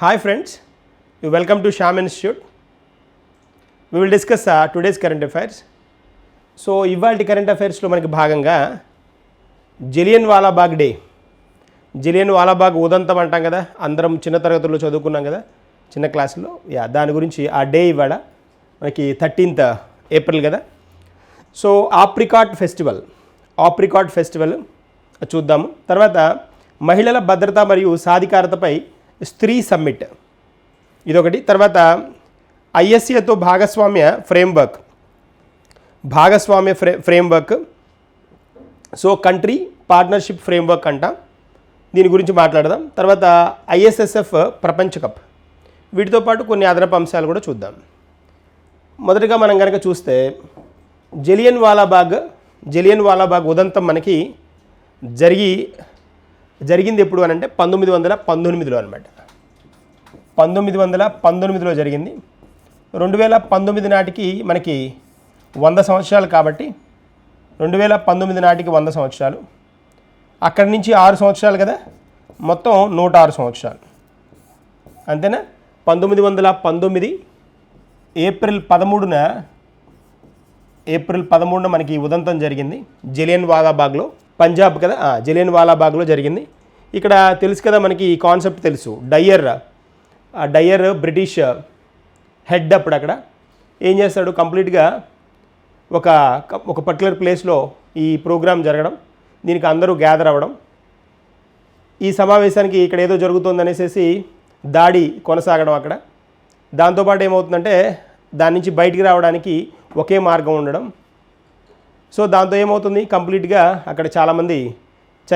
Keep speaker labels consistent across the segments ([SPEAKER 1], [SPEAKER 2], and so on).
[SPEAKER 1] Hi friends, you welcome to Sham Institute. We will discuss uh, today's current affairs. So ఇవాళ current అఫైర్స్లో మనకి భాగంగా Jallian Walabagh day Jallian Walabagh ఉదంతం అంటాం కదా. అందరం చిన్న తరగతుల్లో చదువుకున్నాం కదా. చిన్న క్లాసులో యా దాని గురించి ఆ డే ఇవాళ మనకి థర్టీన్త్ ఏప్రిల్ కదా. So apricot festival apricot festival చూద్దాము. తర్వాత మహిళల భద్రత మరియు సాధికారతపై స్త్రీ సమ్మిట్. ఇదొకటి. తర్వాత ఐఎస్ఏతో భాగస్వామ్య ఫ్రేమ్వర్క్. భాగస్వామ్య ఫ్రే framework. So country partnership framework అంట. దీని గురించి మాట్లాడదాం. తర్వాత ఐఎస్ఎస్ఎఫ్ ప్రపంచ కప్. వీటితో పాటు కొన్ని అదనపు అంశాలు కూడా చూద్దాం. మొదటగా మనం కనుక చూస్తే జలియన్ వాలాబాగ్ జలియన్ వాలాబాగ్ ఉదంతం మనకి జరిగి జరిగింది ఎప్పుడు అని అంటే పంతొమ్మిది వందల పంతొమ్మిదిలో అనమాట పంతొమ్మిది వందల పంతొమ్మిదిలో జరిగింది. రెండు వేల పంతొమ్మిది నాటికి మనకి వంద సంవత్సరాలు కాబట్టి రెండు వేల పంతొమ్మిది నాటికి వంద సంవత్సరాలు. అక్కడి నుంచి ఆరు సంవత్సరాలు కదా? మొత్తం నూట ఆరు సంవత్సరాలు. అంతేనా? పంతొమ్మిది వందల పంతొమ్మిది ఏప్రిల్ పదమూడున ఏప్రిల్ పదమూడున మనకి ఉదంతం జరిగింది. జలియన్ వాదాబాగ్లో పంజాబ్ కదా? ఆ, జలియన్ వాలాబాగ్లో జరిగింది. ఇక్కడ తెలుసు కదా మనకి ఈ కాన్సెప్ట్ తెలుసు. డయ్యర్ ఆ డయ్యర్ బ్రిటిష్ హెడ్ అప్పుడు అక్కడ. ఏం చేస్తాడు? కంప్లీట్గా ఒక ఒక పర్టికులర్ ప్లేస్లో ఈ ప్రోగ్రాం జరగడం దీనికి అందరూ గ్యాదర్ అవ్వడం. ఈ సమావేశానికి ఇక్కడ ఏదో జరుగుతుంది అనేసి దాడి కొనసాగడం అక్కడ. దాంతోపాటు ఏమవుతుందంటే దాని నుంచి బయటికి రావడానికి ఒకే మార్గం ఉండడం. సో దాంతో ఏమవుతుంది? కంప్లీట్గా అక్కడ చాలామంది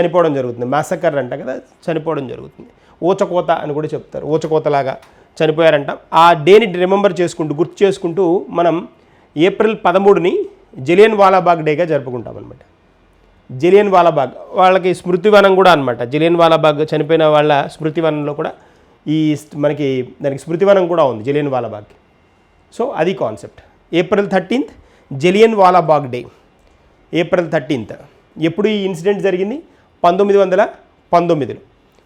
[SPEAKER 1] చనిపోవడం జరుగుతుంది. మాసకర్ అంట కదా చనిపోవడం జరుగుతుంది. ఊచకోత అని కూడా చెప్తారు. ఊచకోతలాగా చనిపోయారంట. ఆ డేని రిమెంబర్ చేసుకుంటూ గుర్తు చేసుకుంటూ మనం ఏప్రిల్ పదమూడుని జలియన్ వాలాబాగ్ డేగా జరుపుకుంటాం అనమాట జలియన్ వాలాబాగ్ వాళ్ళకి స్మృతివనం కూడా అనమాట జలియన్ వాలాబాగ్ చనిపోయిన వాళ్ళ స్మృతివనంలో కూడా ఈ స్- మనకి దానికి స్మృతివనం కూడా ఉంది జలియన్ వాలాబాగ్కి. సో అది concept. April thirteenth Jallian Walabagh day. April thirteenth. ఎప్పుడు ఈ ఇన్సిడెంట్ జరిగింది? పంతొమ్మిది వందల పంతొమ్మిదిలో.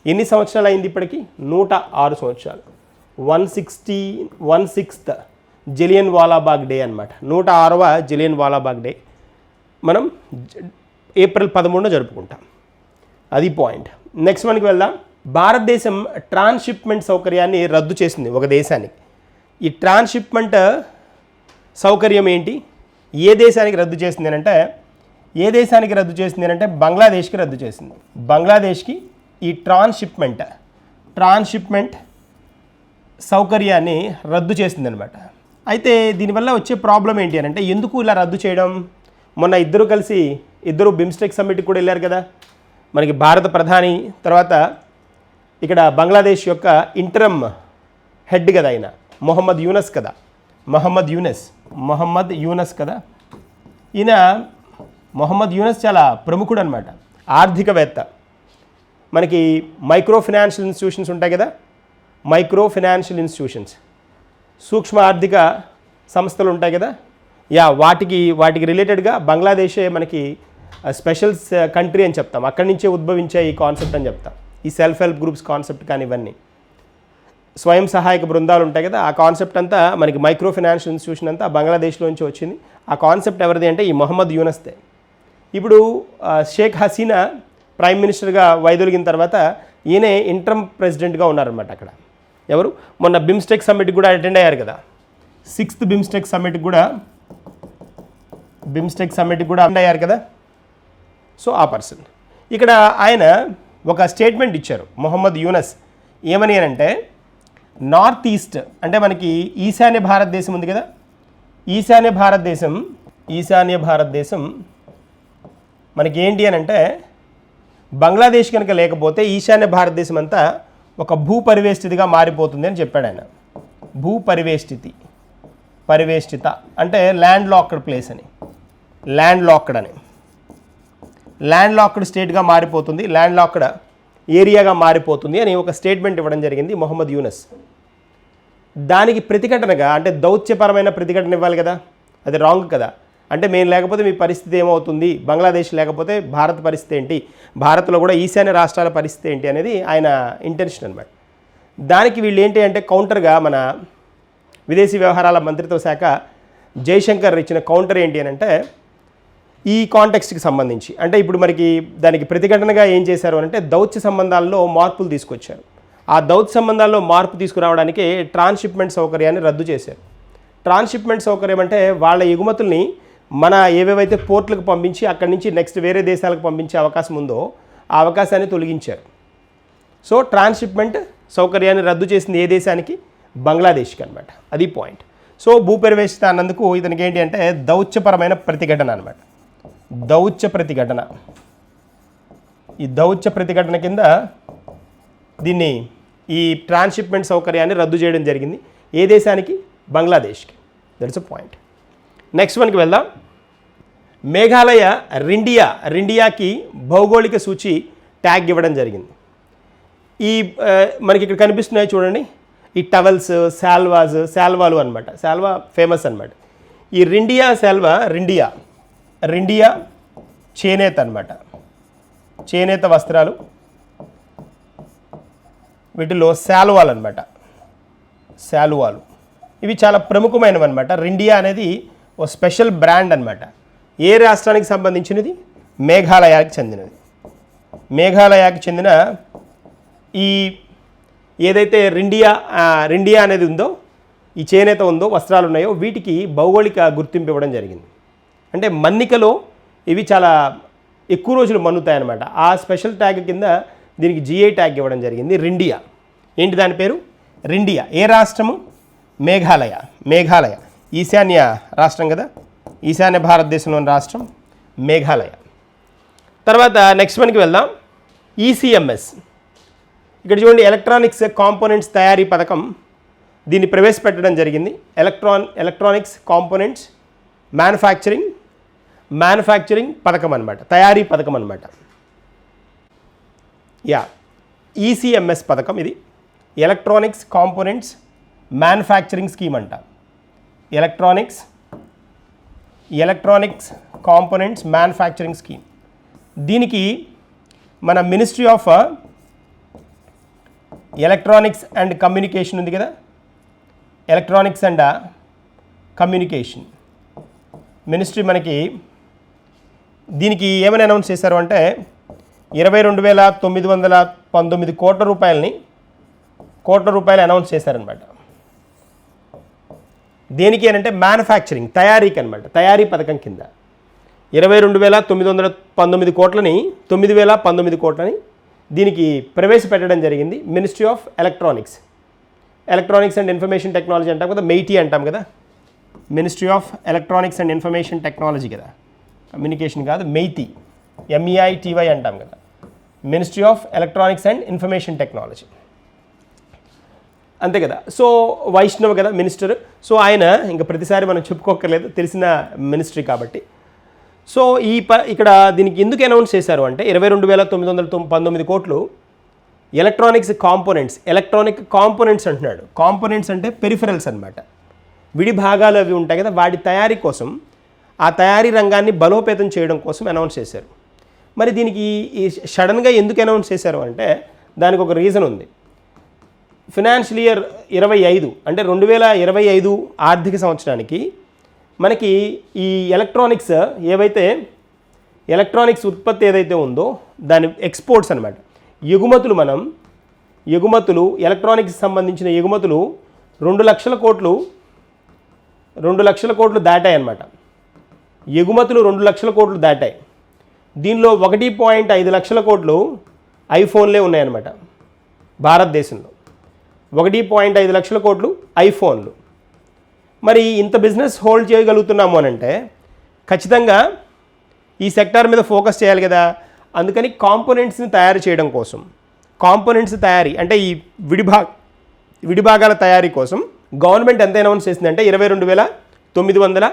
[SPEAKER 1] ఎన్ని సంవత్సరాలు అయింది ఇప్పటికి? నూట ఆరు సంవత్సరాలు. One sixty one sixth Jallian Walabagh day అనమాట నూట ఆరవ జలియన్ వాలాబాగ్ డే. మనం ఏప్రిల్ పదమూడున జరుపుకుంటాం. అది పాయింట్. నెక్స్ట్ మనకి వెళ్దాం. భారతదేశం ట్రాన్స్షిప్మెంట్ సౌకర్యాన్ని రద్దు చేసింది ఒక దేశానికి. ఈ ట్రాన్స్షిప్మెంట్ సౌకర్యం ఏంటి? ఏ దేశానికి రద్దు చేసింది అంటే ఏ దేశానికి రద్దు చేసింది అంటే బంగ్లాదేశ్కి రద్దు చేసింది. బంగ్లాదేశ్కి ఈ ట్రాన్స్షిప్మెంట్ ట్రాన్స్షిప్మెంట్ సౌకర్యాన్ని రద్దు చేసింది అనమాట అయితే దీనివల్ల వచ్చే ప్రాబ్లం ఏంటి అని అంటే ఎందుకు ఇలా రద్దు చేయడం? మొన్న ఇద్దరు కలిసి ఇద్దరు బిమ్స్టెక్ సమ్మిట్కి కూడా వెళ్ళారు కదా. మనకి భారత ప్రధాని తర్వాత ఇక్కడ బంగ్లాదేశ్ యొక్క ఇంటరమ్ హెడ్ కదా ఆయన మొహమ్మద్ యూనస్ కదా. మహమ్మద్ యూనస్ మొహమ్మద్ యూనస్ కదా. ఈయన మొహమ్మద్ యూనస్ చాలా ప్రముఖుడు అనమాట ఆర్థికవేత్త. మనకి మైక్రో ఫినాన్షియల్ ఇన్స్టిట్యూషన్స్ ఉంటాయి కదా? Micro financial institutions. సూక్ష్మ ఆర్థిక సంస్థలు ఉంటాయి కదా? యా వాటికి వాటికి రిలేటెడ్గా బంగ్లాదేశే మనకి స్పెషల్ కంట్రీ అని చెప్తాం. అక్కడి నుంచే ఉద్భవించే ఈ కాన్సెప్ట్ అని చెప్తాం. ఈ సెల్ఫ్ హెల్ప్ గ్రూప్స్ కాన్సెప్ట్ కానీ ఇవన్నీ స్వయం సహాయక బృందాలు ఉంటాయి కదా? ఆ కాన్సెప్ట్ అంతా మనకి మైక్రో ఫినాన్షియల్ ఇన్స్టిట్యూషన్ అంతా బంగ్లాదేశ్లోంచి వచ్చింది. ఆ కాన్సెప్ట్ ఎవరిది అంటే ఈ మొహమ్మద్ యూనస్దే. ఇప్పుడు షేక్ హసీనా ప్రైమ్ మినిస్టర్గా వైదొలిగిన తర్వాత ఈయనే ఇంటర్మ్ ప్రెసిడెంట్గా ఉన్నారనమాట అక్కడ. ఎవరు? మొన్న బిమ్స్టెక్ సమ్మిట్కి కూడా అటెండ్ అయ్యారు కదా. సిక్స్త్ బిమ్స్టెక్ సమ్మిట్కి కూడా బిమ్స్టెక్ సమ్మిట్కి కూడా అటెండ్ అయ్యారు కదా. సో ఆ పర్సన్. ఇక్కడ ఆయన ఒక స్టేట్మెంట్ ఇచ్చారు మొహమ్మద్ యూనస్. ఏమని అంటే నార్త్ ఈస్ట్ అంటే మనకి ఈశాన్య భారతదేశం ఉంది కదా. ఈశాన్య భారతదేశం ఈశాన్య భారతదేశం మనకి ఏంటి అని అంటే బంగ్లాదేశ్ కనుక లేకపోతే ఈశాన్య భారతదేశం అంతా ఒక భూ పరివేష్టితిగా మారిపోతుంది అని చెప్పాడు ఆయన. భూ పరివేష్టితి పరివేష్టిత అంటే ల్యాండ్ లాక్డ్ ప్లేస్ అని. ల్యాండ్ లాక్డ్ అని. ల్యాండ్ లాక్డ్ స్టేట్గా మారిపోతుంది ల్యాండ్ లాక్డ్ ఏరియాగా మారిపోతుంది అని ఒక స్టేట్మెంట్ ఇవ్వడం జరిగింది మొహమ్మద్ యూనస్. దానికి ప్రతిఘటనగా అంటే దౌత్యపరమైన ప్రతిఘటన ఇవ్వాలి కదా అది రాంగ్ కదా. అంటే మేము లేకపోతే మీ పరిస్థితి ఏమవుతుంది? బంగ్లాదేశ్ లేకపోతే భారత్ పరిస్థితి ఏంటి? భారత్లో కూడా ఈశాన్య రాష్ట్రాల పరిస్థితి ఏంటి అనేది ఆయన ఇంటెన్షన్ అనమాట దానికి వీళ్ళు ఏంటి అంటే కౌంటర్గా మన విదేశీ వ్యవహారాల మంత్రిత్వ శాఖ జైశంకర్ ఇచ్చిన కౌంటర్ ఏంటి అని అంటే ఈ కాంటెక్స్ట్కి సంబంధించి. అంటే ఇప్పుడు మనకి దానికి ప్రతిఘటనగా ఏం చేశారు అంటే దౌత్య సంబంధాల్లో మార్పులు తీసుకొచ్చారు. ఆ దౌత్య సంబంధాల్లో మార్పు తీసుకురావడానికి ట్రాన్స్షిప్మెంట్ సౌకర్యాన్ని రద్దు చేశారు. ట్రాన్స్షిప్మెంట్ సౌకర్యం అంటే వాళ్ళ ఎగుమతుల్ని మన ఏవేవైతే పోర్ట్లకు పంపించి అక్కడి నుంచి నెక్స్ట్ వేరే దేశాలకు పంపించే అవకాశం ఉందో ఆ అవకాశాన్ని తొలగించారు. సో ట్రాన్స్షిప్మెంట్ సౌకర్యాన్ని రద్దు చేసింది ఏ దేశానికి? బంగ్లాదేశ్కి అనమాట అది పాయింట్. సో భూపరివేశిత అన్నందుకు ఇతనికి ఏంటి అంటే దౌత్యపరమైన ప్రతిఘటన అనమాట దౌత్య ప్రతిఘటన. ఈ దౌత్య ప్రతిఘటన కింద దీన్ని ఈ ట్రాన్స్షిప్మెంట్ సౌకర్యాన్ని రద్దు చేయడం జరిగింది. ఏ దేశానికి? బంగ్లాదేశ్కి. దట్స్ అ పాయింట్ నెక్స్ట్ వన్కి వెళ్దాం. మేఘాలయ రిండియా రిండియాకి భౌగోళిక సూచి ట్యాగ్ ఇవ్వడం జరిగింది. ఈ మనకి ఇక్కడ కనిపిస్తున్నాయి చూడండి. ఈ టవల్స్ శాల్వాస్ శాల్వాలు అనమాట శాల్వా ఫేమస్ అనమాట ఈ రిండియా శాల్వా రిండియా. రిండియా చేనేత అనమాట చేనేత వస్త్రాలు. వీటిలో శాలువాలు అనమాట శాలువాలు. ఇవి చాలా ప్రముఖమైనవి అనమాట రిండియా అనేది ఓ స్పెషల్ బ్రాండ్ అనమాట ఏ రాష్ట్రానికి సంబంధించినది? మేఘాలయాకి చెందినది. మేఘాలయాకి చెందిన ఈ ఏదైతే రిండియా రిండియా అనేది ఉందో ఈ చేనేత ఉందో వస్త్రాలు ఉన్నాయో వీటికి భౌగోళిక గుర్తింపు ఇవ్వడం జరిగింది. అంటే మన్నికలో ఇవి చాలా ఎక్కువ రోజులు మన్నుతాయన్నమాట. ఆ స్పెషల్ ట్యాగ్ కింద దీనికి జిఐ ట్యాగ్ ఇవ్వడం జరిగింది. రిండియా. ఏంటి దాని పేరు? రిండియా. ఏ రాష్ట్రము? మేఘాలయ. మేఘాలయ. ఈశాన్య రాష్ట్రం కదా? ఈశాన్య భారతదేశంలోని రాష్ట్రం మేఘాలయ. తర్వాత నెక్స్ట్ వన్కి వెళ్దాం. ఈసీఎంఎస్ ఇక్కడ చూడండి ఎలక్ట్రానిక్స్ కాంపోనెంట్స్ తయారీ పథకం దీన్ని ప్రవేశపెట్టడం జరిగింది. Electron electronics components manufacturing manufacturing పథకం అనమాట తయారీ పథకం అనమాట యా ఈసీఎంఎస్ పథకం ఇది. ఎలక్ట్రానిక్స్ కాంపోనెంట్స్ మ్యానుఫ్యాక్చరింగ్ స్కీమ్ అంట. Electronics electronics components manufacturing scheme దీనికి మన ministry of electronics and communication ఉంది కదా? ఎలక్ట్రానిక్స్ అండ్ కమ్యూనికేషన్ మినిస్ట్రీ మనకి దీనికి ఏమని అనౌన్స్ చేశారు అంటే ఇరవై రెండు వేల తొమ్మిది వందల పంతొమ్మిది కోట్ల రూపాయలని కోట్ల రూపాయలు అనౌన్స్ చేశారనమాట దేనికి అని అంటే మ్యానుఫ్యాక్చరింగ్ తయారీకి అనమాట తయారీ పథకం కింద. ఇరవై రెండు వేల తొమ్మిది వందల పంతొమ్మిది కోట్లని తొమ్మిది వేల పంతొమ్మిది కోట్లని దీనికి ప్రవేశపెట్టడం జరిగింది ministry of electronics electronics and information technology అంటాం కదా మెయిటీ అంటాం కదా. Ministry of electronics and information technology కదా. కమ్యూనికేషన్ కాదు మెయిటీ ఎంఈఐటీవై అంటాం కదా. Ministry of electronics and information technology అంతే కదా. సో వైష్ణవ్ కదా మినిస్టర్. సో ఆయన ఇంకా ప్రతిసారి మనం చెప్పుకోకర్లేదు తెలిసిన మినిస్ట్రీ కాబట్టి. సో ఈ ప ఇక్కడ దీనికి ఎందుకు అనౌన్స్ చేశారు అంటే ఇరవై రెండు వేల తొమ్మిది వందల పంతొమ్మిది కోట్లు ఎలక్ట్రానిక్స్ కాంపోనెంట్స్ ఎలక్ట్రానిక్ కాంపోనెంట్స్ అంటున్నాడు. కాంపోనెంట్స్ అంటే పెరిఫరల్స్ అన్నమాట. విడి భాగాలు అవి ఉంటాయి కదా వాటి తయారీ కోసం ఆ తయారీ రంగాన్ని బలోపేతం చేయడం కోసం అనౌన్స్ చేశారు. మరి దీనికి ఈ సడన్గా ఎందుకు అనౌన్స్ చేశారు అంటే దానికి ఒక రీజన్ ఉంది. ఫినాన్షియల్ ఇయర్ ఇరవై ఐదు అంటే రెండు వేల ఇరవై ఐదు ఆర్థిక సంవత్సరానికి మనకి ఈ ఎలక్ట్రానిక్స్ ఏవైతే ఎలక్ట్రానిక్స్ ఉత్పత్తి ఏదైతే ఉందో దాని ఎక్స్పోర్ట్స్ అనమాట ఎగుమతులు మనం ఎగుమతులు ఎలక్ట్రానిక్స్ సంబంధించిన ఎగుమతులు రెండు లక్షల కోట్లు రెండు లక్షల కోట్లు దాటాయి అన్నమాట. ఎగుమతులు రెండు లక్షల కోట్లు దాటాయి. దీనిలో ఒకటి పాయింట్ ఐదు లక్షల కోట్లు ఐఫోన్లే ఉన్నాయన్నమాట. భారతదేశంలో. ఒకటి పాయింట్ ఐదు లక్షల కోట్లు ఐఫోన్లు. మరి ఇంత బిజినెస్ హోల్డ్ చేయగలుగుతున్నాము అని అంటే ఖచ్చితంగా ఈ సెక్టార్ మీద ఫోకస్ చేయాలి కదా. అందుకని కాంపోనెంట్స్ని తయారు చేయడం కోసం కాంపోనెంట్స్ తయారీ అంటే ఈ విడిభా విడిభాగాల తయారీ కోసం గవర్నమెంట్ ఎంత అనౌన్స్ చేసిందంటే ఇరవై రెండు వేల తొమ్మిది వందల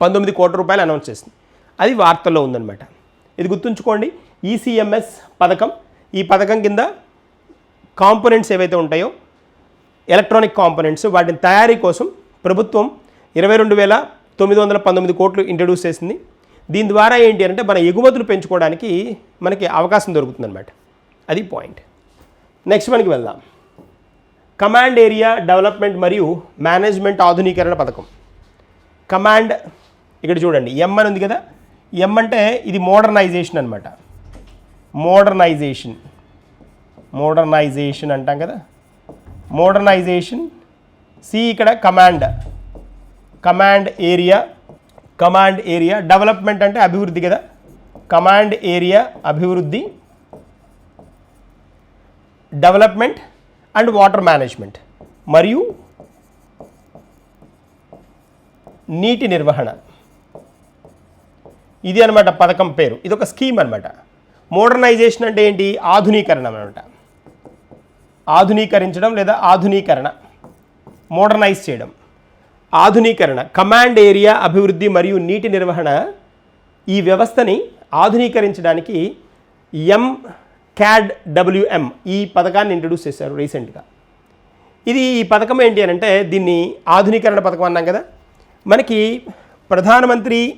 [SPEAKER 1] పంతొమ్మిది కోట్ల రూపాయలు అనౌన్స్ చేసింది. అది వార్తల్లో ఉందన్నమాట. ఇది గుర్తుంచుకోండి ఈసీఎంఎస్ పథకం ఈ పథకం కింద కాంపోనెంట్స్ ఏవైతే ఉంటాయో ఎలక్ట్రానిక్ కాంపోనెంట్స్ వాటిని తయారీ కోసం ప్రభుత్వం ఇరవై రెండు వేల తొమ్మిది వందల పంతొమ్మిది కోట్లు ఇంట్రడ్యూస్ చేసింది. దీని ద్వారా ఏంటి అంటే మన ఎగుమతులు పెంచుకోవడానికి మనకి అవకాశం దొరుకుతుందన్నమాట. అది పాయింట్ నెక్స్ట్ మనకి వెళ్దాం. కమాండ్ ఏరియా డెవలప్మెంట్ మరియు మేనేజ్మెంట్ ఆధునీకరణ పథకం. కమాండ్ ఇక్కడ చూడండి ఎం అని ఉంది కదా? ఎం అంటే ఇది మోడర్నైజేషన్ అనమాట మోడర్నైజేషన్ మోడర్నైజేషన్ అంటాం కదా? మోడర్నైజేషన్ సి ఇక్కడ command command area command area development అంటే అభివృద్ధి కదా? కమాండ్ ఏరియా అభివృద్ధి డెవలప్మెంట్ అండ్ వాటర్ మేనేజ్మెంట్ మరియు నీటి నిర్వహణ. ఇది అనమాట పథకం పేరు. ఇది ఒక స్కీమ్ అనమాట మోడర్నైజేషన్ అంటే ఏంటి? ఆధునీకరణ అనమాట ఆధునీకరించడం లేదా ఆధునీకరణ మోడర్నైజ్ చేయడం. ఆధునీకరణ కమాండ్ ఏరియా అభివృద్ధి మరియు నీటి నిర్వహణ ఈ వ్యవస్థని ఆధునీకరించడానికి ఎం క్యాడ్ డబ్ల్యూఎం ఈ పథకాన్ని ఇంట్రడ్యూస్ చేశారు రీసెంట్గా ఇది ఈ పథకం ఏంటి అని అంటే దీన్ని ఆధునీకరణ పథకం అన్నాం కదా. మనకి ప్రధానమంత్రి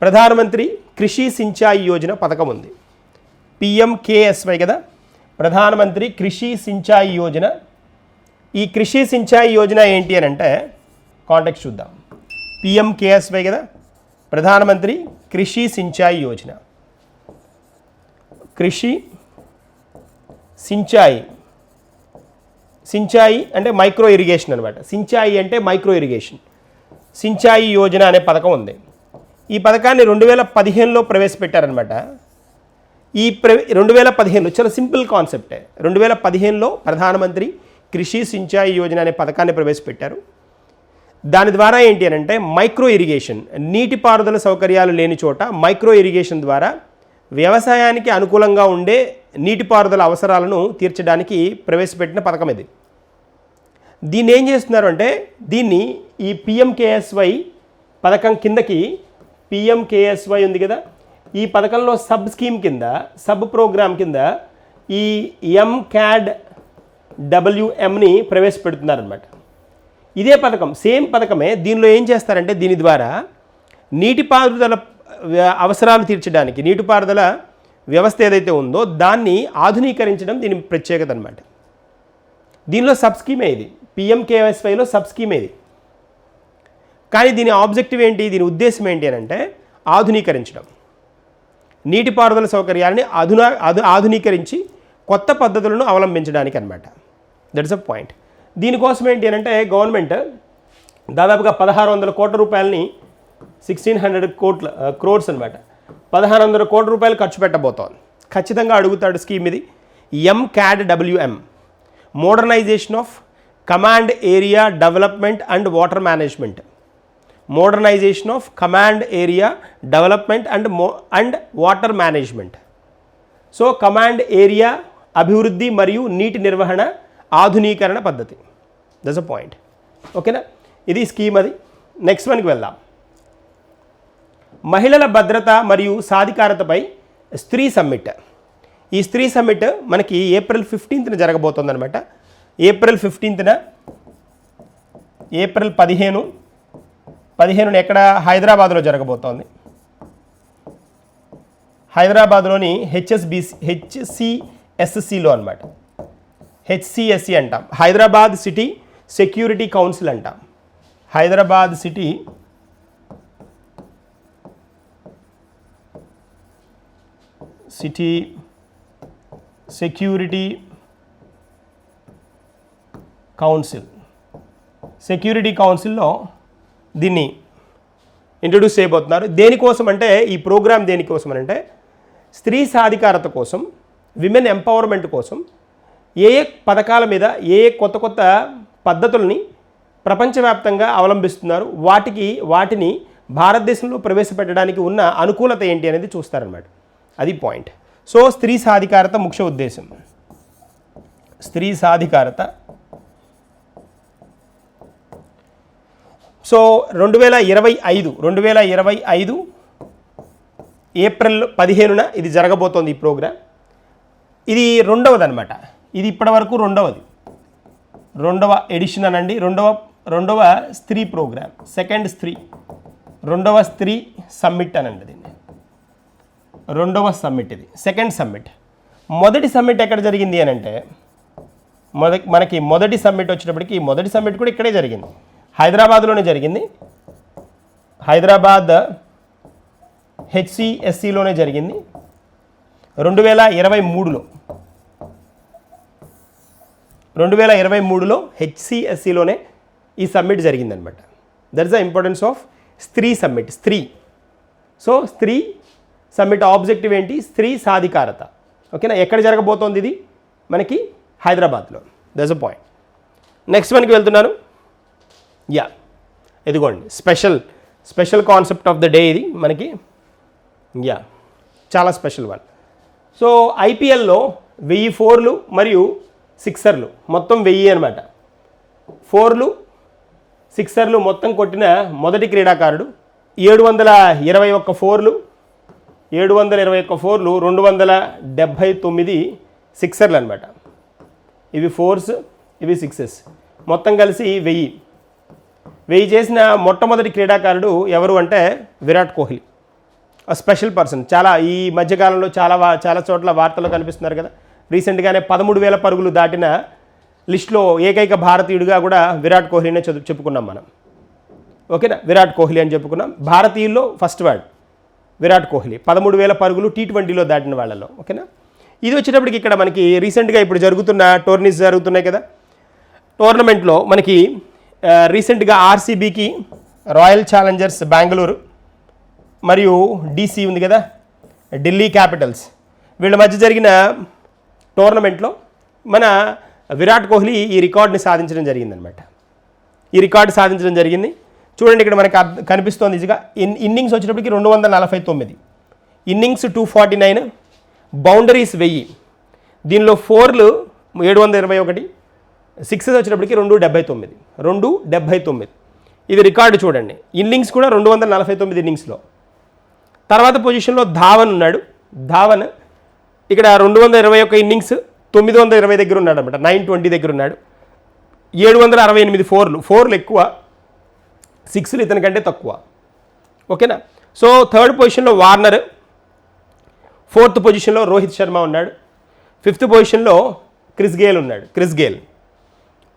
[SPEAKER 1] ప్రధానమంత్రి కృషి సించాయి యోజన పథకం ఉంది. పిఎంకేఎస్వై కదా. ప్రధానమంత్రి కృషి సించాయి యోజన. ఈ కృషి సించాయి యోజన ఏంటి అని అంటే కాంటాక్ట్ చూద్దాం. పిఎంకేఎస్వై కదా? ప్రధానమంత్రి కృషి సించాయి యోజన. కృషి సించాయి. సించాయి అంటే మైక్రో ఇరిగేషన్ అనమాట సించాయి అంటే మైక్రో ఇరిగేషన్. సించాయి యోజన అనే పథకం ఉంది. ఈ పథకాన్ని రెండు వేల పదిహేనులో ప్రవేశపెట్టారనమాట ఈ ప్ర రెండు వేల పదిహేనులో చాలా సింపుల్ కాన్సెప్టే. రెండు వేల పదిహేనులో ప్రధానమంత్రి కృషి సించాయి యోజన అనే పథకాన్ని ప్రవేశపెట్టారు. దాని ద్వారా ఏంటి అని అంటే మైక్రో ఇరిగేషన్ నీటిపారుదల సౌకర్యాలు లేని చోట మైక్రో ఇరిగేషన్ ద్వారా వ్యవసాయానికి అనుకూలంగా ఉండే నీటిపారుదల అవసరాలను తీర్చడానికి ప్రవేశపెట్టిన పథకం ఇది. దీన్ని ఏం చేస్తున్నారు అంటే దీన్ని ఈ పిఎంకేఎస్వై పథకం కిందకి పిఎంకేఎస్వై ఉంది కదా ఈ పథకంలో సబ్ స్కీమ్ కింద సబ్ ప్రోగ్రామ్ కింద ఈ ఎం క్యాడ్ డబ్ల్యూఎంని ప్రవేశపెడుతున్నారనమాట ఇదే పథకం సేమ్ పథకమే దీనిలో ఏం చేస్తారంటే దీని ద్వారా నీటిపారుదల అవసరాలు తీర్చడానికి నీటిపారుదల వ్యవస్థ ఏదైతే ఉందో దాన్ని ఆధునీకరించడం దీని ప్రత్యేకత అనమాట దీనిలో సబ్ స్కీమే ఇది పిఎంకేఎస్వైలో సబ్ స్కీమే ఇది. కానీ దీని ఆబ్జెక్టివ్ ఏంటి దీని ఉద్దేశం ఏంటి అని అంటే ఆధునీకరించడం. నీటిపారుదల సౌకర్యాన్ని అధునా అధు ఆధునీకరించి కొత్త పద్ధతులను అవలంబించడానికి అనమాట దట్స్ అ పాయింట్ దీనికోసం ఏంటి అంటే గవర్నమెంట్ దాదాపుగా పదహారు వందల కోట్ల రూపాయలని సిక్స్టీన్ హండ్రెడ్ కోట్ల క్రోడ్స్ అనమాట పదహారు వందల కోట్ల రూపాయలు ఖర్చు పెట్టబోతోంది. ఖచ్చితంగా అడుగుతాడు స్కీమ్ ఇది. M CAD WM modernisation of command area development and water management modernisation of command area development and మో and water management. So command area అభివృద్ధి మరియు నీటి నిర్వహణ ఆధునీకరణ పద్ధతి. దస్ అ పాయింట్ ఓకేనా ఇది స్కీమ్ అది. నెక్స్ట్ వన్కి వెళ్దాం. మహిళల భద్రత మరియు సాధికారతపై స్త్రీ సమ్మిట్ ఈ స్త్రీ సమ్మిట్ మనకి ఏప్రిల్ ఫిఫ్టీన్త్న జరగబోతుందనమాట ఏప్రిల్ ఫిఫ్టీన్త్న ఏప్రిల్ పదిహేను పదిహేనున ఎక్కడ హైదరాబాద్లో జరగబోతోంది? హైదరాబాద్లోని హెచ్ఎస్బిసి హెచ్సిఎస్సిలో అనమాట హెచ్సిఎస్సి అంటాం. హైదరాబాద్ సిటీ సెక్యూరిటీ కౌన్సిల్ అంటాం. Hyderabad city city security council. Security కౌన్సిల్లో దీన్ని ఇంట్రడ్యూస్ చేయబోతున్నారు. దేనికోసం అంటే ఈ ప్రోగ్రామ్ దేనికోసం అని అంటే స్త్రీ సాధికారత కోసం విమెన్ ఎంపవర్మెంట్ కోసం ఏ ఏ పథకాల మీద ఏ ఏ కొత్త కొత్త పద్ధతుల్ని ప్రపంచవ్యాప్తంగా అవలంబిస్తున్నారు వాటికి వాటిని భారతదేశంలో ప్రవేశపెట్టడానికి ఉన్న అనుకూలత ఏంటి అనేది చూస్తారనమాట అది పాయింట్ సో స్త్రీ సాధికారత ముఖ్య ఉద్దేశం. స్త్రీ సాధికారత సో రెండు వేల ఇరవై ఐదు రెండు వేల ఇరవై ఐదు ఏప్రిల్ పదిహేనున ఇది జరగబోతోంది ఈ ప్రోగ్రామ్ ఇది రెండవది అనమాట ఇది ఇప్పటివరకు రెండవది. రెండవ ఎడిషన్ అనండి. రెండవ రెండవ స్త్రీ ప్రోగ్రామ్ సెకండ్ స్త్రీ. రెండవ స్త్రీ సమ్మిట్ అనండి దీన్ని. రెండవ సమ్మిట్ ఇది. Second summit. మొదటి సమ్మిట్ ఎక్కడ జరిగింది అని అంటే మొదటి మనకి మొదటి సమ్మిట్ వచ్చినప్పటికీ మొదటి సమ్మిట్ కూడా ఇక్కడే జరిగింది. హైదరాబాద్లోనే జరిగింది. హైదరాబాద్ హెచ్సిఎస్సిలోనే జరిగింది. రెండు వేల ఇరవై మూడులో రెండు వేల ఇరవై మూడులో హెచ్సిఎస్సిలోనే ఈ సమ్మిట్ జరిగిందనమాట that is the importance of Stree summit Stree. So Stree summit objective ఏంటి? స్త్రీ సాధికారత. ఓకేనా? ఎక్కడ జరగబోతోంది ఇది? మనకి హైదరాబాద్లో. That's a point. నెక్స్ట్ మనకి వెళ్తున్నాను. యా ఇదిగోండి. Special special concept of the day ఇది మనకి. యా చాలా స్పెషల్ వన్. సో ఐపీఎల్లో వెయ్యి ఫోర్లు మరియు సిక్సర్లు. మొత్తం వెయ్యి అనమాట ఫోర్లు సిక్సర్లు మొత్తం కొట్టిన మొదటి క్రీడాకారుడు ఏడు వందల ఇరవై ఒక్క ఫోర్లు ఏడు వందల ఇరవై ఒక్క ఫోర్లు రెండు వందల డెబ్భై తొమ్మిది సిక్సర్లు అనమాట ఇవి ఫోర్స్ ఇవి సిక్సెస్. మొత్తం కలిసి వెయ్యి. వెయ్యి చేసిన మొట్టమొదటి క్రీడాకారుడు ఎవరు అంటే విరాట్ కోహ్లీ. స్పెషల్ పర్సన్ చాలా ఈ మధ్యకాలంలో చాలా చాలా చోట్ల వార్తలు కనిపిస్తున్నారు కదా. రీసెంట్గానే పదమూడు వేల పరుగులు దాటిన లిస్టులో ఏకైక భారతీయుడిగా కూడా విరాట్ కోహ్లీనే చదువు చెప్పుకున్నాం మనం. ఓకేనా? విరాట్ కోహ్లీ అని చెప్పుకున్నాం. భారతీయుల్లో ఫస్ట్ వాడు విరాట్ కోహ్లీ. పదమూడు వేల పరుగులు టీ ట్వంటీలో దాటిన వాళ్ళలో. ఓకేనా? ఇది వచ్చేటప్పటికి ఇక్కడ మనకి రీసెంట్గా ఇప్పుడు జరుగుతున్న టోర్నీస్ జరుగుతున్నాయి కదా. టోర్నమెంట్లో మనకి రీసెంట్గా ఆర్సీబీకి రాయల్ ఛాలెంజర్స్ బెంగళూరు మరియు డీసీ ఉంది కదా ఢిల్లీ క్యాపిటల్స్ వీళ్ళ మధ్య జరిగిన టోర్నమెంట్లో మన విరాట్ కోహ్లీ ఈ రికార్డ్ని సాధించడం జరిగిందనమాట ఈ రికార్డు సాధించడం జరిగింది. చూడండి ఇక్కడ మనకు కనిపిస్తోంది ఇదిగా ఇన్ ఇన్నింగ్స్ వచ్చేటప్పటికి రెండు వందల నలభై తొమ్మిది. Innings two forty nine boundaries వెయ్యి. దీనిలో ఫోర్లు ఏడు వందల ఇరవై ఒకటి సిక్సెస్ వచ్చేటప్పటికి రెండు డెబ్బై తొమ్మిది. రెండు డెబ్బై తొమ్మిది. ఇది రికార్డు చూడండి. ఇన్నింగ్స్ కూడా రెండు వందల నలభై తొమ్మిది ఇన్నింగ్స్లో. తర్వాత పొజిషన్లో ధావన్ ఉన్నాడు. ధావన్ ఇక్కడ రెండు వందల ఇరవై ఒక్క ఇన్నింగ్స్ తొమ్మిది వందల ఇరవై దగ్గర ఉన్నాడు అనమాట నైన్ ట్వంటీ దగ్గర ఉన్నాడు. ఏడు వందల అరవై ఎనిమిది ఫోర్లు. ఫోర్లు ఎక్కువ సిక్స్లు ఇతని కంటే తక్కువ. ఓకేనా? సో థర్డ్ పొజిషన్లో వార్నర్ ఫోర్త్ పొజిషన్లో రోహిత్ శర్మ ఉన్నాడు. ఫిఫ్త్ పొజిషన్లో క్రిస్ గేల్ ఉన్నాడు. Chris Gayle.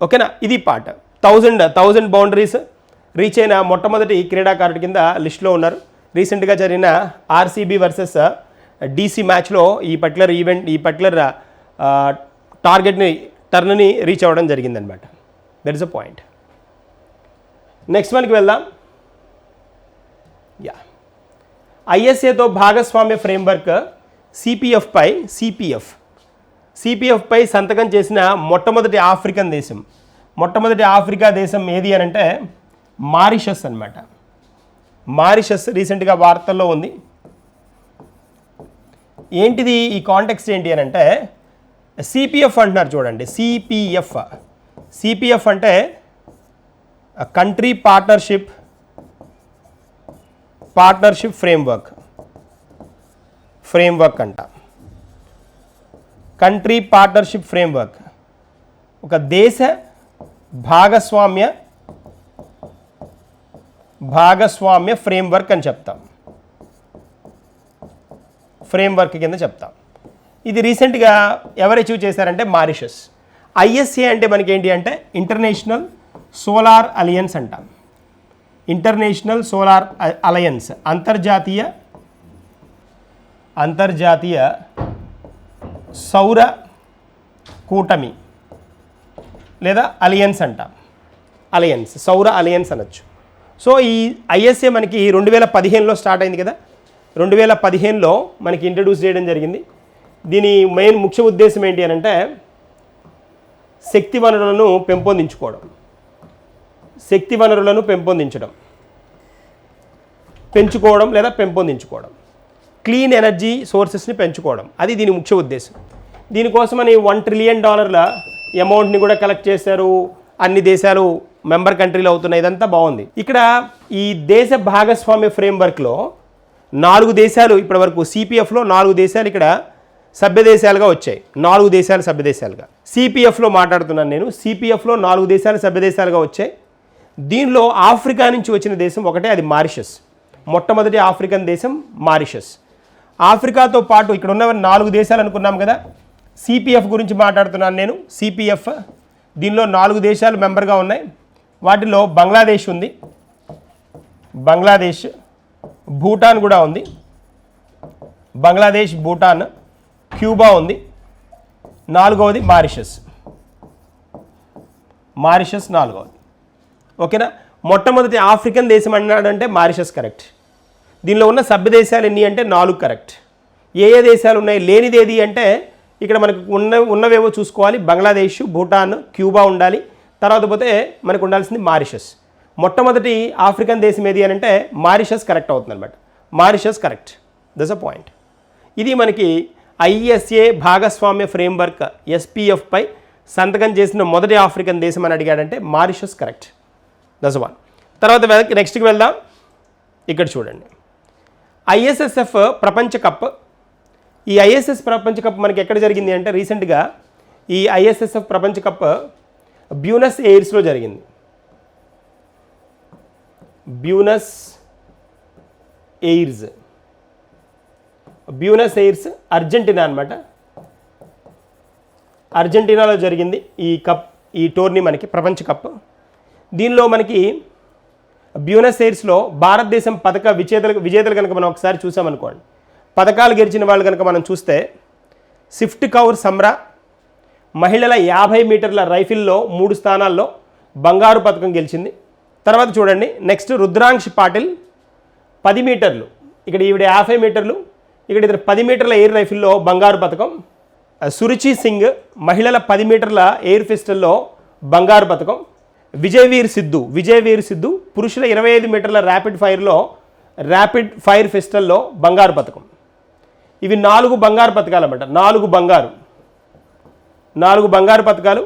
[SPEAKER 1] ఓకేనా? ఇది part thousand thousand boundaries reach అయిన మొట్టమొదటి క్రీడాకారుడి కింద లిస్టులో ఉన్నారు. రీసెంట్గా జరిగిన ఆర్సీబీ వర్సెస్ డీసీ మ్యాచ్లో ఈ పర్టికులర్ ఈవెంట్ ఈ పర్టికులర్ టార్గెట్ని టర్న్ని రీచ్ అవ్వడం జరిగిందనమాట that is a point next మనకి వెళ్దాం. యా ఐఎస్ఏతో భాగస్వామ్య ఫ్రేమ్వర్క్ సిపిఎఫ్పై సిపిఎఫ్ సిపిఎఫ్పై సంతకం చేసిన మొట్టమొదటి ఆఫ్రికన్ దేశం. మొట్టమొదటి ఆఫ్రికా దేశం ఏది అని అంటే మారిషస్ అనమాట మారిషస్ రీసెంట్గా వార్తల్లో ఉంది. ఏంటిది ఈ కాంటెక్స్ట్ ఏంటి అని అంటే సిపిఎఫ్ అంటున్నారు చూడండి. సిపిఎఫ్ సిపిఎఫ్ అంటే country partnership partnership framework framework అంట. కంట్రీ పార్ట్నర్షిప్ ఫ్రేమ్వర్క్ ఒక దేశ భాగస్వామ్య భాగస్వామ్య ఫ్రేమ్వర్క్ అని చెప్తాం. ఫ్రేమ్వర్క్ కింద చెప్తాం. ఇది రీసెంట్గా ఎవరు అచీవ్ చేశారంటే మారిషస్ ఐఎస్ఏ అంటే మనకి ఏంటి అంటే ఇంటర్నేషనల్ సోలార్ అలయన్స్ అంటాం. ఇంటర్నేషనల్ సోలార్ అలయన్స్ అంతర్జాతీయ అంతర్జాతీయ సౌర కూటమి లేదా అలియన్స్ అంటాం. అలయన్స్ సౌర అలయన్స్ అనొచ్చు. సో ఈ ఐఎస్ఏ మనకి రెండు వేల పదిహేనులో స్టార్ట్ అయింది కదా? రెండు వేల పదిహేనులో మనకి ఇంట్రడ్యూస్ చేయడం జరిగింది. దీని మెయిన్ ముఖ్య ఉద్దేశం ఏంటి అని అంటే శక్తి వనరులను పెంపొందించుకోవడం. శక్తి వనరులను పెంపొందించడం. పెంచుకోవడం లేదా పెంపొందించుకోవడం. క్లీన్ ఎనర్జీ సోర్సెస్ని పెంచుకోవడం. అది దీని ముఖ్య ఉద్దేశం. దీనికోసమని వన్ ట్రిలియన్ డాలర్ల అమౌంట్ని కూడా కలెక్ట్ చేశారు. అన్ని దేశాలు మెంబర్ కంట్రీలు అవుతున్నాయి. ఇదంతా బాగుంది. ఇక్కడ ఈ దేశ భాగస్వామ్య ఫ్రేమ్వర్క్లో నాలుగు దేశాలు ఇప్పటివరకు సిపిఎఫ్లో నాలుగు దేశాలు ఇక్కడ సభ్యదేశాలుగా వచ్చాయి. నాలుగు దేశాలు సభ్యదేశాలుగా. సిపిఎఫ్లో మాట్లాడుతున్నాను నేను. సిపిఎఫ్లో నాలుగు దేశాలు సభ్యదేశాలుగా వచ్చాయి. దీనిలో ఆఫ్రికా నుంచి వచ్చిన దేశం ఒకటే అది మారిషస్. మొట్టమొదటి ఆఫ్రికన్ దేశం మారిషస్. ఆఫ్రికాతో పాటు ఇక్కడ ఉన్న నాలుగు దేశాలు అనుకున్నాం కదా. సిపిఎఫ్ గురించి మాట్లాడుతున్నాను నేను. సిపిఎఫ్ దీనిలో నాలుగు దేశాలు మెంబర్గా ఉన్నాయి. వాటిలో బంగ్లాదేశ్ ఉంది. బంగ్లాదేశ్ భూటాన్ కూడా ఉంది. బంగ్లాదేశ్ భూటాన్ క్యూబా ఉంది. నాలుగవది మారిషస్. మారిషస్ నాలుగవది. ఓకేనా? మొట్టమొదటి ఆఫ్రికన్ దేశం అన్నాడంటే మారిషస్ కరెక్ట్. దీనిలో ఉన్న సభ్య దేశాలు ఎన్ని అంటే నాలుగు కరెక్ట్. ఏ ఏ దేశాలు ఉన్నాయి? లేనిది ఏది అంటే ఇక్కడ మనకు ఉన్న ఉన్నవేవో చూసుకోవాలి. బంగ్లాదేశ్ భూటాన్ క్యూబా ఉండాలి. తర్వాత పోతే మనకు ఉండాల్సింది మారిషస్. మొట్టమొదటి ఆఫ్రికన్ దేశం ఏది అని అంటే మారిషస్ కరెక్ట్ అవుతుంది అనమాట Mauritius correct. Thus a point ఇది మనకి ఐఎస్ఏ భాగస్వామ్య ఫ్రేమ్వర్క్ ఎస్పీఎఫ్పై సంతకం చేసిన మొదటి ఆఫ్రికన్ దేశం అని అడిగాడంటే మారిషస్ కరెక్ట్. దస్ వన్ తర్వాత నెక్స్ట్కి వెళ్దాం. ఇక్కడ చూడండి. ఐఎస్ఎస్ఎఫ్ ప్రపంచ కప్. ఈ ఐఎస్ఎస్ ప్రపంచ కప్ మనకి ఎక్కడ జరిగింది అంటే రీసెంట్గా ఈ ఐఎస్ఎస్ఎఫ్ ప్రపంచ కప్ బ్యూనస్ ఎయిర్స్లో జరిగింది. Buenos Aires. Buenos Aires Argentina అనమాట అర్జెంటీనాలో జరిగింది ఈ కప్ ఈ టోర్నీ మనకి ప్రపంచ కప్. దీనిలో మనకి బ్యూనస్ ఎయిర్స్లో భారతదేశం పథక విజేతలు విజేతలు కనుక మనం ఒకసారి చూసామనుకోండి. పథకాలు గెలిచిన వాళ్ళు కనుక మనం చూస్తే స్విఫ్ట్ కౌర్ సమ్రా మహిళల యాభై మీటర్ల రైఫిల్లో మూడు స్థానాల్లో బంగారు పథకం గెలిచింది. తర్వాత చూడండి నెక్స్ట్ రుద్రాంక్ష్ పాటిల్ పది మీటర్లు. ఇక్కడ ఈవిడ యాభై మీటర్లు ఇక్కడ ఇద్దరు పది మీటర్ల ఎయిర్ రైఫిల్లో బంగారు పథకం. సురుచి సింగ్ మహిళల పది మీటర్ల ఎయిర్ పిస్టల్లో బంగారు పథకం. విజయవీర్ సిద్ధు విజయవీర్ సిద్ధు పురుషుల ఇరవై ఐదు మీటర్ల ర్యాపిడ్ ఫైర్లో ర్యాపిడ్ ఫైర్ ఫెస్టల్లో బంగారు పథకం ఇవి నాలుగు బంగారు పథకాలు అన్నమాట. నాలుగు బంగారు. నాలుగు బంగారు పథకాలు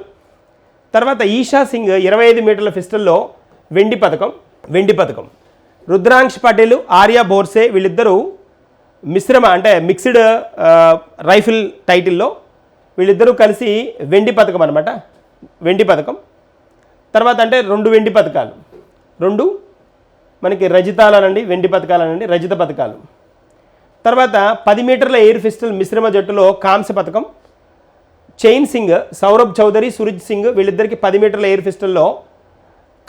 [SPEAKER 1] తర్వాత ఈషా సింగ్ ఇరవై ఐదు మీటర్ల పిస్టల్లో వెండి పథకం వెండి పథకం రుద్రాంక్ష్ పటేల్ ఆర్యా బోర్సే వీళ్ళిద్దరూ మిశ్రమ అంటే మిక్స్డ్ రైఫిల్ టైటిల్లో వీళ్ళిద్దరూ కలిసి వెండి పథకం అనమాట వెండి పథకం తర్వాత అంటే రెండు వెండి పథకాలు. రెండు మనకి రజితాలనండి వెండి పథకాలనండి రజిత పథకాలు. తర్వాత పది మీటర్ల ఎయిర్ పిస్టల్ మిశ్రమ జట్టులో కాంస్య పథకం చైన్ సింగ్ సౌరభ్ చౌదరి సురిజ్ సింగ్ వీళ్ళిద్దరికి పది మీటర్ల ఎయిర్ పిస్టల్లో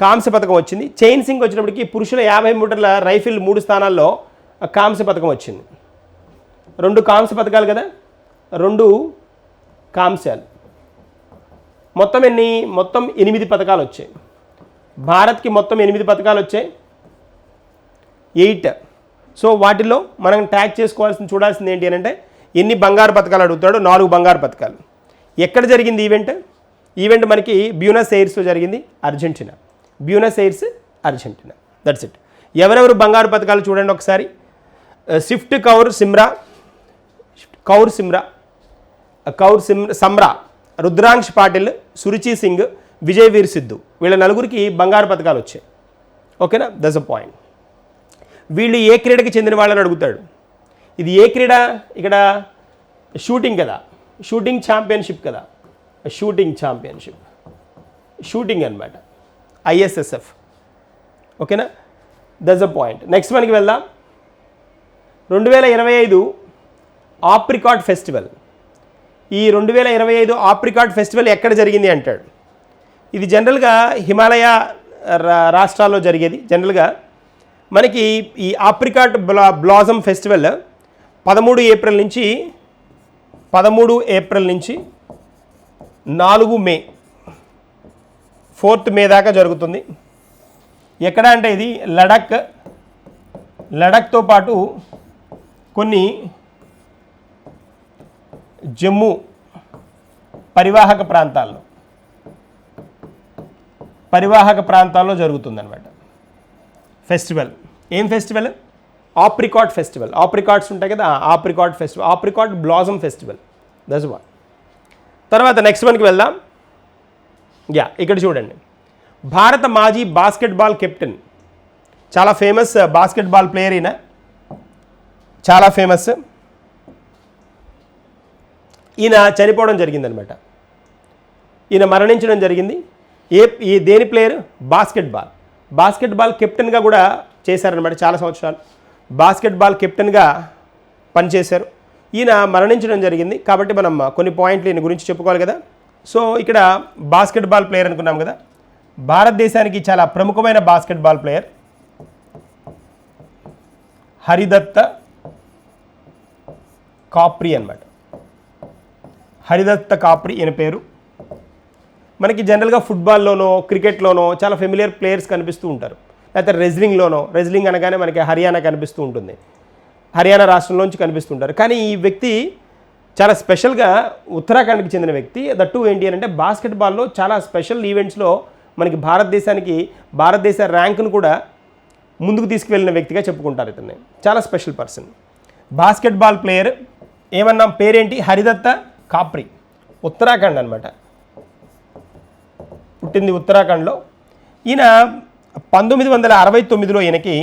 [SPEAKER 1] కాంస్య పథకం వచ్చింది. చైన్ సింగ్ వచ్చినప్పటికి పురుషుల యాభై మీటర్ల రైఫిల్ మూడు స్థానాల్లో కాంస్య పథకం వచ్చింది. రెండు కాంస్య పథకాలు కదా? రెండు కాంస్యాలు. మొత్తం ఎన్ని? మొత్తం ఎనిమిది పథకాలు వచ్చాయి. భారత్కి మొత్తం ఎనిమిది పథకాలు వచ్చాయి. ఎయిట్ సో వాటిలో మనం ట్యాగ్ చేసుకోవాల్సింది చూడాల్సింది ఏంటి అంటే ఎన్ని బంగారు పథకాలు అడుగుతాడో నాలుగు బంగారు పథకాలు. ఎక్కడ జరిగింది ఈవెంట్ ఈవెంట్ మనకి బ్యూనస్ ఎయిర్స్లో జరిగింది Argentina Buenos Aires Argentina that's it ఎవరెవరు బంగారు పథకాలు చూడండి ఒకసారి. స్విఫ్ట్ కౌర్ సిమ్రా కౌర్ సిమ్రా కౌర్ సిమ్ సమ్రా రుద్రాంక్ష్ పాటిల్ సురుచి సింగ్ విజయ్ వీర్ సిద్ధు. వీళ్ళ నలుగురికి బంగారు పథకాలు వచ్చాయి. ఓకేనా? దస్ అ పాయింట్ వీళ్ళు ఏ క్రీడకి చెందిన వాళ్ళని అడుగుతాడు? ఇది ఏ క్రీడ? ఇక్కడ షూటింగ్ కదా. షూటింగ్ ఛాంపియన్షిప్ కదా. షూటింగ్ ఛాంపియన్షిప్ షూటింగ్ అనమాట ఐఎస్ఎస్ఎఫ్. ఓకేనా? దస్ అ పాయింట్ నెక్స్ట్ మనకి వెళ్దాం. రెండు వేల ఇరవై ఐదు ఆప్రికాట్ ఫెస్టివల్. ఈ రెండు వేల ఇరవై ఐదు ఆప్రికాట్ ఫెస్టివల్ ఎక్కడ జరిగింది అంటాడు. ఇది జనరల్గా హిమాలయ రా- రాష్ట్రాల్లో జరిగేది. జనరల్గా మనకి ఈ ఆప్రికాట్ బ్లా బ్లాజమ్ ఫెస్టివల్ పదమూడు ఏప్రిల్ నుంచి పదమూడు ఏప్రిల్ నుంచి నాలుగు మే ఫోర్త్ మే దాకా జరుగుతుంది. ఎక్కడ అంటే ఇది లడక్ లడక్తో పాటు కొన్ని జమ్మూ పరివాహక ప్రాంతాల్లో పరివాహక ప్రాంతాల్లో జరుగుతుందనమాట ఫెస్టివల్. ఏం ఫెస్టివల్? Apricot festival. ఆప్రికాట్స్ ఉంటాయి కదా apricot festival. Apricot blossom festival. Thus one తర్వాత నెక్స్ట్ వన్కి వెళ్దాం. యా ఇక్కడ చూడండి. భారత మాజీ బాస్కెట్బాల్ కెప్టెన్. చాలా ఫేమస్ బాస్కెట్బాల్ ప్లేయర్ ఈయన. చాలా ఫేమస్ ఈయన చనిపోవడం జరిగిందనమాట. ఈయన మరణించడం జరిగింది. ఏ ఈ దేని ప్లేయర్? బాస్కెట్బాల్. బాస్కెట్బాల్ కెప్టెన్గా కూడా చేశారనమాట చాలా సంవత్సరాలు. బాస్కెట్బాల్ కెప్టెన్గా పనిచేశారు. ఈయన మరణించడం జరిగింది. కాబట్టి మనం కొన్ని పాయింట్లు ఈయన గురించి చెప్పుకోవాలి కదా. సో ఇక్కడ బాస్కెట్బాల్ ప్లేయర్ అనుకున్నాం కదా. భారతదేశానికి చాలా ప్రముఖమైన బాస్కెట్బాల్ ప్లేయర్ హరిదత్త కాప్రి అనమాట హరిదత్త కాప్రి ఈయన పేరు. మనకి జనరల్గా ఫుట్బాల్లోనో క్రికెట్లోనో చాలా ఫెమిలియర్ ప్లేయర్స్ కనిపిస్తూ ఉంటారు. లేకపోతే రెజ్లింగ్లోనో రెజ్లింగ్ అనగానే మనకి హర్యానా కనిపిస్తూ ఉంటుంది. హర్యానా రాష్ట్రంలోంచి కనిపిస్తుంటారు కానీ ఈ వ్యక్తి చాలా స్పెషల్గా ఉత్తరాఖండ్కి చెందిన వ్యక్తి. దట్టు ఏంటి అని అంటే బాస్కెట్బాల్లో చాలా స్పెషల్ ఈవెంట్స్లో మనకి భారతదేశానికి భారతదేశ ర్యాంకును కూడా ముందుకు తీసుకువెళ్ళిన వ్యక్తిగా చెప్పుకుంటారు ఇతన్ని. చాలా స్పెషల్ పర్సన్. బాస్కెట్బాల్ ప్లేయర్ ఏమన్నాం? పేరేంటి? హరిదత్త. కాప్రి. ఉత్తరాఖండ్ అనమాట పుట్టింది ఉత్తరాఖండ్లో. ఈయన పంతొమ్మిది వందల అరవై తొమ్మిదిలో ఈయనకి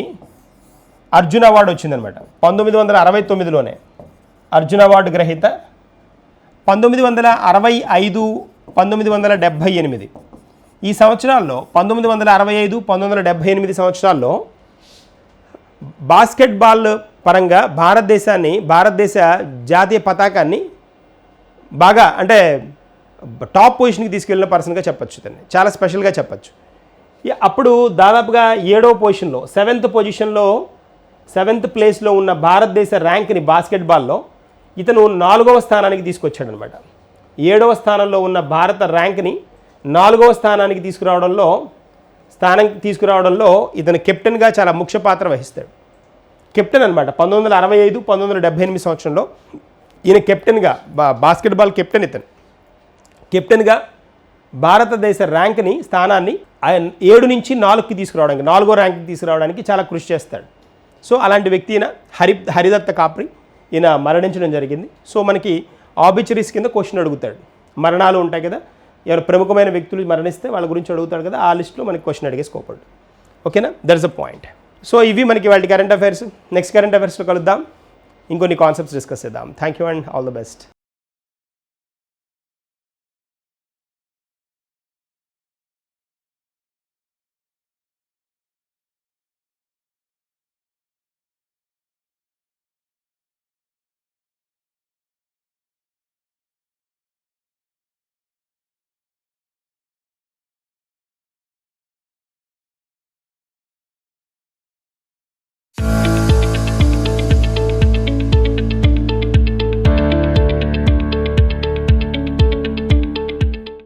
[SPEAKER 1] అర్జున్ అవార్డు వచ్చిందనమాట పంతొమ్మిది వందల అరవై తొమ్మిదిలోనే అర్జున్ అవార్డు గ్రహీత. పంతొమ్మిది వందల అరవై ఐదు పంతొమ్మిది వందల డెబ్భై ఎనిమిది. ఈ సంవత్సరాల్లో పంతొమ్మిది వందల అరవై ఐదు పంతొమ్మిది వందల డెబ్భై ఎనిమిది సంవత్సరాల్లో బాస్కెట్బాల్ పరంగా భారతదేశాన్ని భారతదేశ జాతీయ పతాకాన్ని బాగా అంటే టాప్ పొజిషన్కి తీసుకెళ్ళిన పర్సన్గా చెప్పచ్చు దాన్ని చాలా స్పెషల్గా చెప్పచ్చు. అప్పుడు దాదాపుగా ఏడో పొజిషన్లో సెవెంత్ పొజిషన్లో సెవెంత్ ప్లేస్లో ఉన్న భారతదేశ ర్యాంక్ని బాస్కెట్బాల్లో ఇతను నాలుగవ స్థానానికి తీసుకొచ్చాడనమాట. ఏడవ స్థానంలో ఉన్న భారత ర్యాంక్ని నాలుగవ స్థానానికి తీసుకురావడంలో స్థానం తీసుకురావడంలో ఇతను కెప్టెన్గా చాలా ముఖ్య పాత్ర వహిస్తాడు. కెప్టెన్ అనమాట. పంతొమ్మిది వందల అరవై ఐదు పంతొమ్మిది వందల డెబ్బై ఎనిమిది సంవత్సరంలో ఈయన కెప్టెన్గా బా బాస్కెట్బాల్ కెప్టెన్ ఇతను. కెప్టెన్గా భారతదేశ ర్యాంక్ని స్థానాన్ని ఆయన ఏడు నుంచి నాలుగుకి తీసుకురావడానికి నాలుగో ర్యాంక్కి తీసుకురావడానికి చాలా కృషి చేస్తాడు. సో అలాంటి వ్యక్తి ఈయన హరి హరిదత్త కాప్రి. ఈయన మరణించడం జరిగింది. సో మనకి ఆబిచరీస్ కింద క్వశ్చన్ అడుగుతాడు. మరణాలు ఉంటాయి కదా ఎవరు ప్రముఖమైన వ్యక్తులు మరణిస్తే వాళ్ళ గురించి అడుగుతాడు కదా ఆ లిస్ట్లో మనకి క్వశ్చన్ అడిగే స్కోప్ ఉంటుంది. ఓకేనా? దట్స్ అ పాయింట్ సో ఇవి మనకి వాళ్ళ కరెంట్ అఫైర్స్ నెక్స్ట్ కరెంట్ అఫైర్స్లో కలుద్దాం. ఇంకొన్ని కాన్సెప్ట్స్ డిస్కస్ చేద్దాం. Thank you and all the best